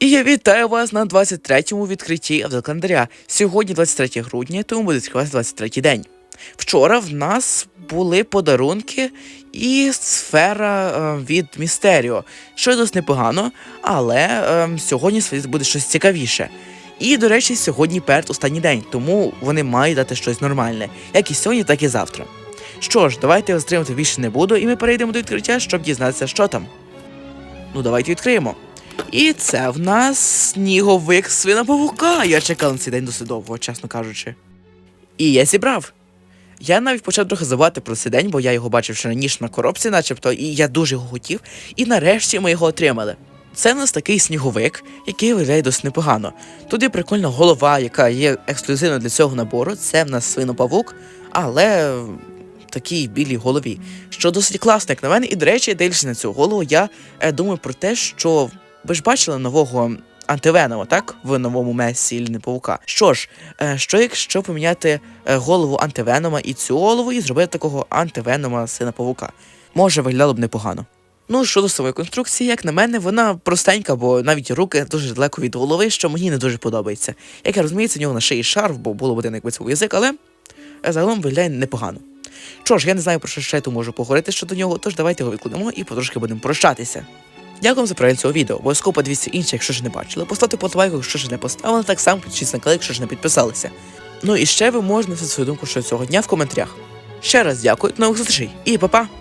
І я вітаю вас на 23-му відкритті автокалендаря. Сьогодні 23 грудня, тому буде відкриватися 23 день. Вчора в нас були подарунки і сфера е, від Містеріо, що досить непогано, але е, сьогодні буде щось цікавіше. І, до речі, сьогодні передостанній день, тому вони мають дати щось нормальне, як і сьогодні, так і завтра. Що ж, давайте я стримувати більше не буду, і ми перейдемо до відкриття, щоб дізнатися, що там. Ну, давайте відкриємо. І це в нас сніговик свинопавука. Я чекав на цей день досить довго, чесно кажучи. І я зібрав. Я навіть почав трохи забувати про цей день, бо я його бачив ще раніше на коробці, начебто, і я дуже його хотів. І нарешті ми його отримали. Це в нас такий сніговик, який виглядає досить непогано. Тут є прикольна голова, яка є ексклюзивно для цього набору. Це в нас свинопавук, але в такій білій голові, що досить класно, як на мене. І, до речі, дивлячись на цю голову, я е, думаю про те, що ви ж бачили нового антивенома, так? В новому месі Ільни Павука. Що ж, е, що якщо поміняти е, голову антивенома і цю голову, і зробити такого антивенома сина павука? Може, виглядало б непогано. Ну, щодо самої конструкції, як на мене, вона простенька, бо навіть руки дуже далеко від голови, що мені не дуже подобається. Як я розумію, це в нього на шиї шарф, бо було б один якби свій язик, але е, загалом виглядає непогано. Що ж, я не знаю, про що ще я тут можу поговорити щодо нього, тож давайте його відкладемо і потрошки будемо прощатися. Дякую за перегляд цього відео. Обов'язково подивіться інші, якщо ж не бачили. Поставте подобайку, якщо ж не поставили, так само підпишіться на канал, якщо ж не підписалися. Ну і ще ви можете написати свою думку щодо цього дня в коментарях. Ще раз дякую, до нових зустрічей і па-па!